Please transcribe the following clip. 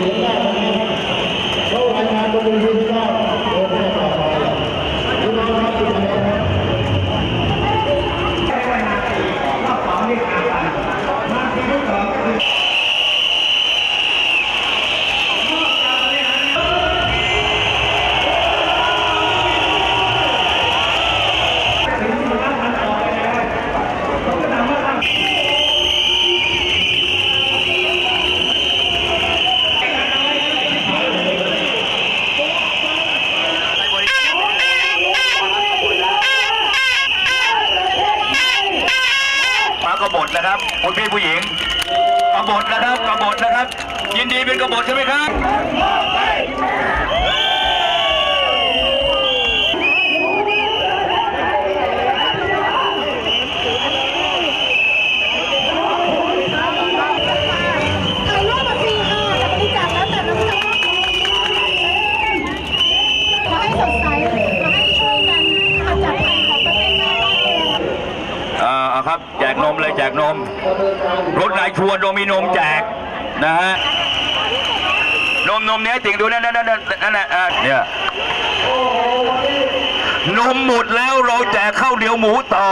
我们的。 กบฏนะครับคุณพี่ผู้หญิงกบฏนะครับกบฏนะครับ ยินดีเป็นกบฏใช่ไหมครับ ถ่ายรูปมาฟรีค่ะแต่บริจาคแล้วแต่น้ำใจขอให้สดใสขอให้ช่วยกันขจัดภัยของประเทศชาติบ้านเมือง อ่าเอา ครับ แจกนมเลยแจกนม รถนายชวนโดมีนมแจกนะฮะนมนมเนี้ยติ่งดูนั่นนั่นนั่นนั่นเนี่ยนมหมดแล้วเราแจกข้าวเหนียวหมูต่อ